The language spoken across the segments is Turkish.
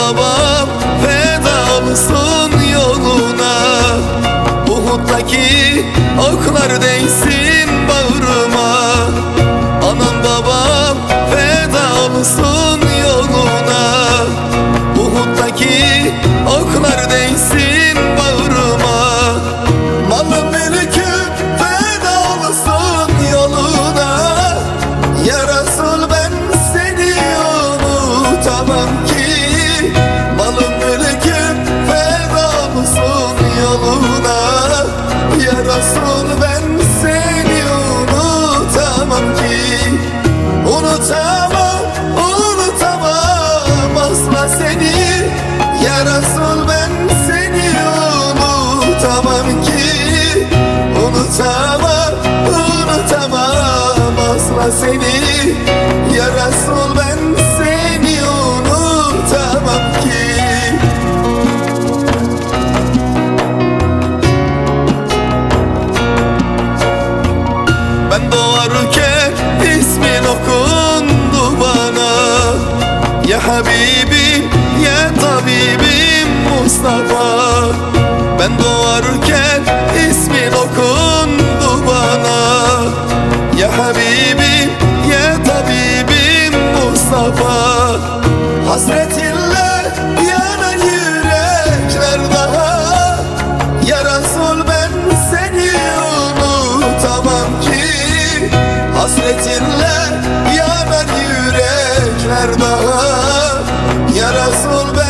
babam feda olsun yoluna. Uhud'daki oklar değsin. unutamam seni. Ya Resul ben seni unutamam ki. Ben doğarken ismin okundu bana. Ya Habibi ya Tabibim Mustafa. Ben doğarken ismin okundu bana. Ya Habibi hasretinler Yanan yürekler daha Yarası ol ben.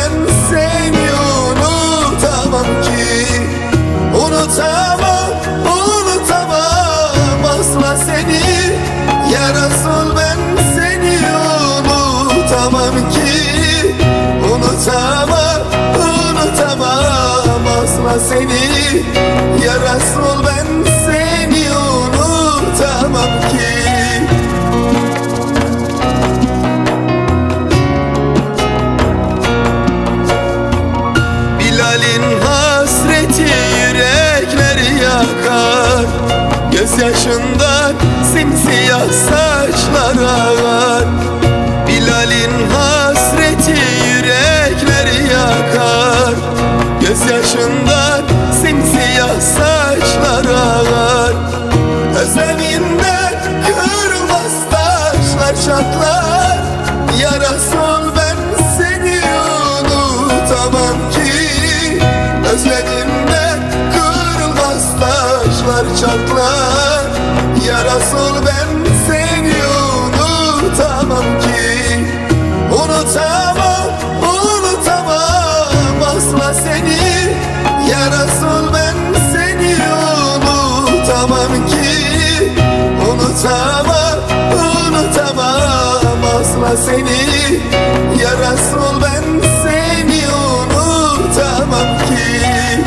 yaşında simsiyah saçlara. ki Unutamam, unutamam. Asla seni Ya ben seni unutamam ki.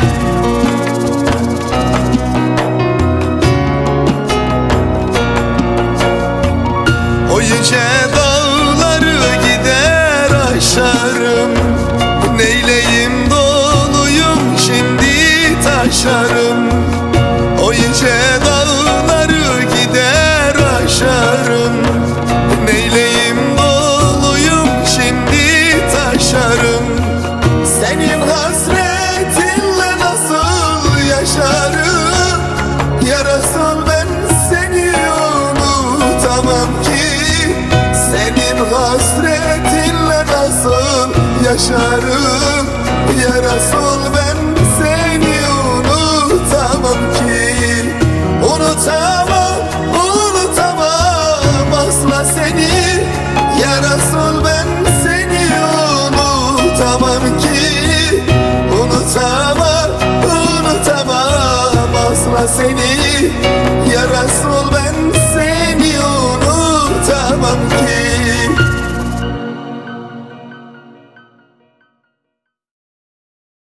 O yüce dağları gider aşarım. Neyleyim doluyum şimdi taşarım. yaşarım. Ya Resul